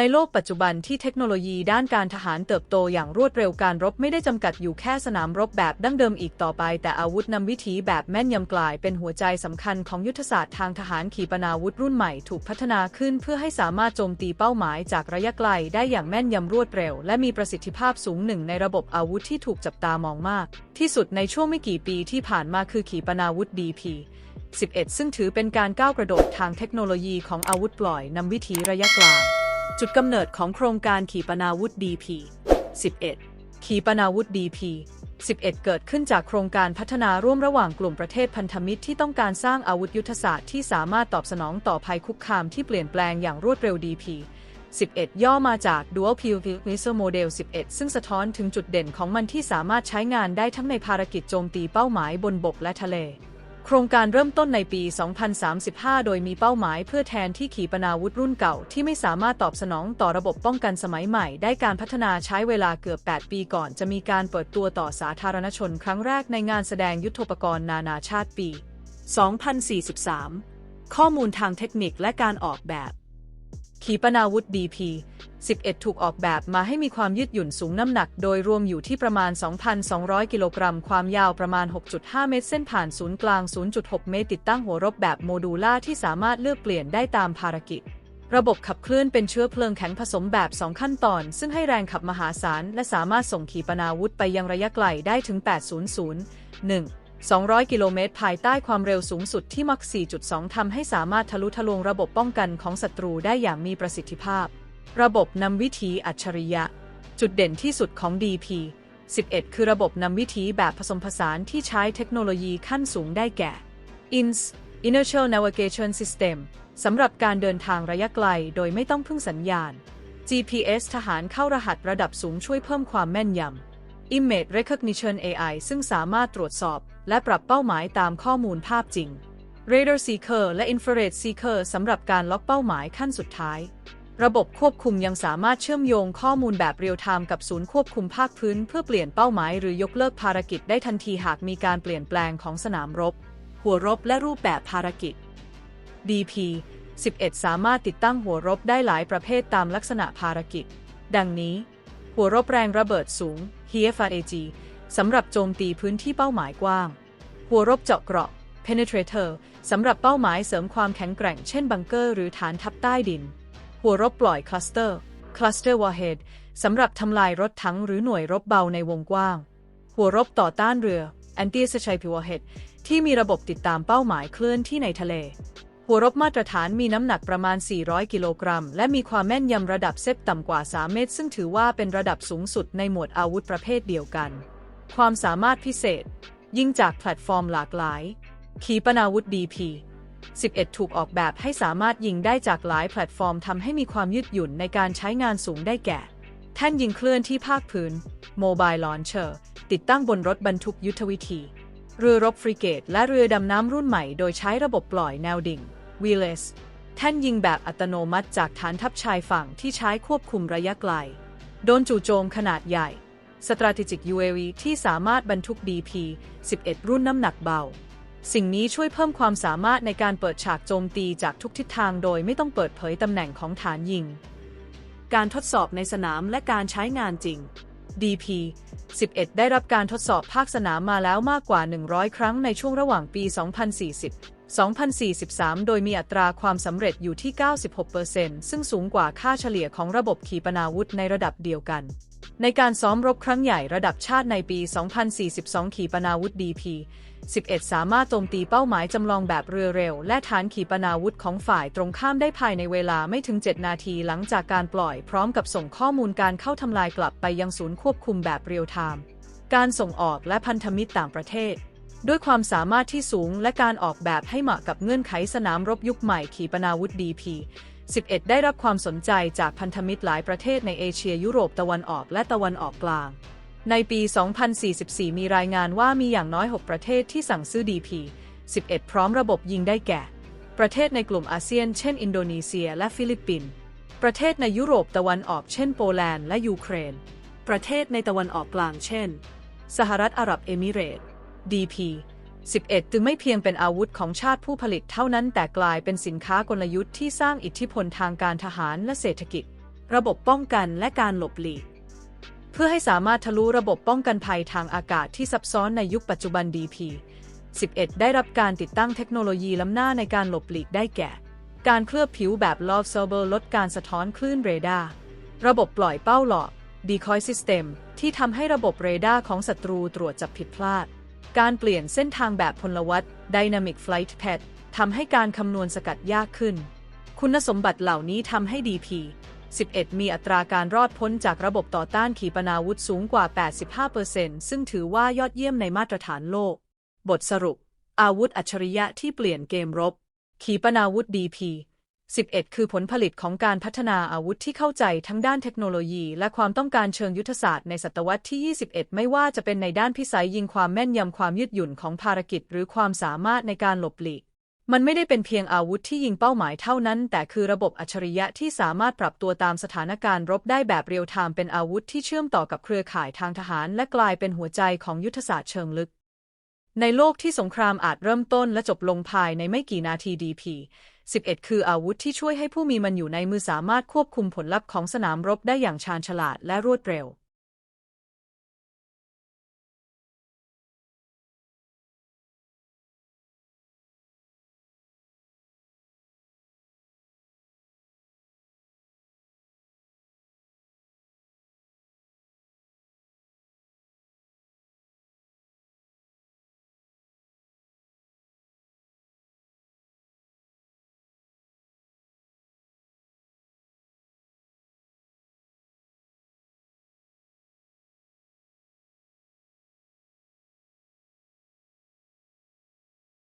ในโลกปัจจุบันที่เทคโนโลยีด้านการทหารเติบโตอย่างรวดเร็วการรบไม่ได้จำกัดอยู่แค่สนามรบแบบดั้งเดิมอีกต่อไป แต่อาวุธนำวิถีแบบแม่นยำกลายเป็นหัวใจสำคัญของยุทธศาสตร์ทางทหารขีปนาวุธรุ่นใหม่ถูกพัฒนาขึ้นเพื่อให้สามารถโจมตีเป้าหมายจากระยะไกลได้อย่างแม่นยำรวดเร็ว และมีประสิทธิภาพสูงหนึ่งในระบบอาวุธที่ถูกจับตามองมาก ที่สุดในช่วงไม่กี่ปีที่ผ่านมาคือขีปนาวุธ DP 11 ซึ่งถือเป็นการก้าวกระโดดทางเทคโนโลยีของอาวุธปล่อยนำวิถีระยะกลาง จุดกำเนิดของโครงการขีปนาวุธ DP 11 ขีปนาวุธ DP 11 เกิดขึ้นจากโครงการพัฒนาร่วมระหว่างกลุ่มประเทศพันธมิตรที่ต้องการสร้างอาวุธยุทธศาสตร์ที่สามารถตอบสนองต่อภัยคุกคามที่เปลี่ยนแปลงอย่างรวดเร็ว DP 11 ย่อมาจาก Dual Pivot Missile Model 11 ซึ่งสะท้อนถึงจุดเด่นของมันที่สามารถใช้งานได้ทั้งในภารกิจโจมตีเป้าหมายบนบกและทะเล โครงการเริ่มต้นในปี 2035 โดยมีเป้าหมายเพื่อแทนที่ขีปนาวุธรุ่นเก่าที่ไม่สามารถตอบสนองต่อระบบป้องกันสมัยใหม่ ได้การพัฒนาใช้เวลาเกือบ 8 ปีก่อนจะมีการเปิดตัวต่อสาธารณชนครั้งแรกในงานแสดงยุทธปกรณ์นานาชาติปี 2043 ข้อมูลทางเทคนิคและการออกแบบ ขีปนาวุธ DP 11 ถูกออกแบบมาให้มีความยืดหยุ่นสูงน้ำหนัก โดยรวมอยู่ที่ประมาณ 2,200 กิโลกรัม ความยาวประมาณ 6.5 เมตร เส้นผ่านศูนย์กลาง 0.6 เมตร ติดตั้งหัวรบแบบโมดูล่าที่สามารถเลือกเปลี่ยนได้ตามภารกิจ ระบบขับเคลื่อนเป็นเชื้อเพลิงแข็งผสมแบบ 2 ขั้นตอน ซึ่งให้แรงขับมหาศาล และสามารถส่งขีปนาวุธไปยังระยะไกลได้ถึง 800 1 200 กิโลเมตรภายใต้ความเร็วสูงสุดที่มัก 4.2 ทำให้สามารถทะลุทะลวงระบบป้องกันของศัตรูได้อย่างมีประสิทธิภาพ ระบบนำวิถีอัจฉริยะ จุดเด่นที่สุดของ DP 11 คือระบบนำวิถีแบบผสมผสานที่ใช้เทคโนโลยีขั้นสูงได้แก่ INS Inertial Navigation System สำหรับการเดินทางระยะไกลโดยไม่ต้องพึ่งสัญญาณ GPS ทหารเข้ารหัสระดับสูงช่วยเพิ่มความแม่นยำ Image Recognition AI ซึ่งสามารถตรวจสอบ และปรับเป้าหมายตามข้อมูลภาพจริง Radar Seeker และ Infrared Seeker สำหรับการล็อกเป้าหมายขั้นสุดท้าย ระบบควบคุมยังสามารถเชื่อมโยงข้อมูลแบบเรียลไทม์กับศูนย์ควบคุมภาคพื้น เพื่อเปลี่ยนเป้าหมายหรือยกเลิกภารกิจได้ทันทีหากมีการเปลี่ยนแปลงของสนามรบ หัวรบและรูปแบบภารกิจ DP 11 สามารถติดตั้งหัวรบได้หลายประเภทตามลักษณะภารกิจ ดังนี้ หัวรบแรงระเบิดสูง HFRAG สำหรับโจมตีพื้นที่เป้าหมายกว้าง หัวรบเจาะเกราะ Penetrator สำหรับเป้าหมายเสริมความแข็งแกร่งเช่นบังเกอร์หรือฐานทัพใต้ดิน หัวรบปล่อยคลัสเตอร์ Cluster Warhead สำหรับทำลายรถถังหรือหน่วยรบเบาในวงกว้าง หัวรบต่อต้านเรือ Anti Aircraft Warhead ที่มีระบบติดตามเป้าหมายเคลื่อนที่ในทะเล หัวรบมาตรฐานมีน้ำหนักประมาณ 400 กิโลกรัม และมีความแม่นยำระดับเซฟต่ำกว่า 3 เมตร ซึ่งถือว่าเป็นระดับสูงสุดในหมวดอาวุธประเภทเดียวกัน ความสามารถพิเศษ ยิงจากแพลตฟอร์มหลากหลาย ขีปนาวุธ DP 11 ถูกออกแบบให้สามารถยิงได้จากหลายแพลตฟอร์มทำให้มีความยืดหยุ่นในการใช้งานสูงได้แก่ แท่นยิงเคลื่อนที่ภาคพื้น Mobile Launcher ติดตั้งบนรถบรรทุกยุทธวิธี เรือรบฟริเกต และเรือดำน้ำรุ่นใหม่โดยใช้ระบบปล่อยแนวดิ่ง Wheelless แท่นยิงแบบอัตโนมัติจากฐานทัพชายฝั่งที่ใช้ควบคุมระยะไกล โดนจู่โจมขนาดใหญ่ Strategic UAV ที่สามารถบรรทุก DP 11 รุ่นน้ำหนักเบา สิ่งนี้ช่วยเพิ่มความสามารถในการเปิดฉากโจมตีจากทุกทิศทางโดยไม่ต้องเปิดเผยตำแหน่งของฐานยิง การทดสอบในสนามและการใช้งานจริง DP 11 ได้รับการทดสอบภาคสนามมาแล้วมากกว่า 100 ครั้งในช่วงระหว่างปี 2040 2043 โดยมีอัตราความสำเร็จอยู่ที่ 96%ซึ่งสูงกว่าค่าเฉลี่ยของระบบขีปนาวุธในระดับเดียวกัน ในการซ้อมรบครั้งใหญ่ระดับชาติในปี 2042 ขีปนาวุธ DP 11 สามารถโจมตีเป้าหมายจำลองแบบเรือเร็ว และฐานขีปนาวุธของฝ่ายตรงข้ามได้ภายในเวลาไม่ถึง 7 นาทีหลังจากการปล่อยพร้อมกับส่งข้อมูลการเข้าทำลายกลับไปยังศูนย์ควบคุมแบบเรียลไทม์ การส่งออกและพันธมิตรต่างประเทศ ด้วยความสามารถที่สูงและการออกแบบให้เหมาะกับเงื่อนไขสนามรบยุคใหม่ขีปนาวุธ DP 11 ได้รับความสนใจจากพันธมิตรหลายประเทศในเอเชียยุโรปตะวันออกและตะวันออกกลาง ในปี 2044 มีรายงานว่ามีอย่างน้อย 6 ประเทศที่สั่งซื้อ DP 11 พร้อมระบบยิงได้แก่ ประเทศในกลุ่มอาเซียน เช่น อินโดนีเซีย และฟิลิปปินส์ ประเทศในยุโรปตะวันออก เช่น โปแลนด์และยูเครน ประเทศในตะวันออกกลาง เช่น สหรัฐอาหรับเอมิเรต DP 11 จึงไม่เพียงเป็นอาวุธของชาติผู้ผลิตเท่านั้นแต่กลายเป็นสินค้ากลยุทธ์ที่สร้างอิทธิพลทางการทหารและเศรษฐกิจ ระบบป้องกันและการหลบหลีก เพื่อให้สามารถทะลุระบบป้องกันภัยทางอากาศที่ซับซ้อนในยุคปัจจุบัน DP 11 ได้รับการติดตั้งเทคโนโลยีล้ำหน้าในการหลบหลีกได้แก่ การเคลือบผิวแบบ Love Server ลดการสะท้อนคลื่นเรดาร์ระบบปล่อยเป้าหลอก Decoy System ที่ทำให้ระบบเรดาร์ของศัตรูตรวจจับผิดพลาด การเปลี่ยนเส้นทางแบบพลวัต Dynamic Flight Path ทำให้การคำนวณสกัดยากขึ้น คุณสมบัติเหล่านี้ทำให้ DP 11 มีอัตราการรอดพ้นจากระบบต่อต้านขีปนาวุธสูงกว่า 85%ซึ่งถือว่ายอดเยี่ยมในมาตรฐานโลก บทสรุป อาวุธอัจฉริยะที่เปลี่ยนเกมรบ ขีปนาวุธ DP 11 คือผลผลิตของการพัฒนาอาวุธที่เข้าใจทั้งด้านเทคโนโลยี และความต้องการเชิงยุทธศาสตร์ในศตวรรษที่ 21 ไม่ว่าจะเป็นในด้านพิสัยยิงความแม่นยำความยืดหยุ่นของภารกิจ หรือความสามารถในการหลบหลีก มันไม่ได้เป็นเพียงอาวุธที่ยิงเป้าหมายเท่านั้น แต่คือระบบอัจฉริยะที่สามารถปรับตัวตามสถานการณ์รบได้แบบเรียลไทม์เป็นอาวุธที่เชื่อมต่อกับเครือข่ายทางทหาร และกลายเป็นหัวใจของยุทธศาสตร์เชิงลึก ในโลกที่สงครามอาจเริ่มต้นและจบลงภายในไม่กี่นาที DP 11 คืออาวุธที่ช่วยให้ผู้มีมันอยู่ในมือสามารถควบคุมผลลัพธ์ของสนามรบได้อย่างชาญฉลาดและรวดเร็ว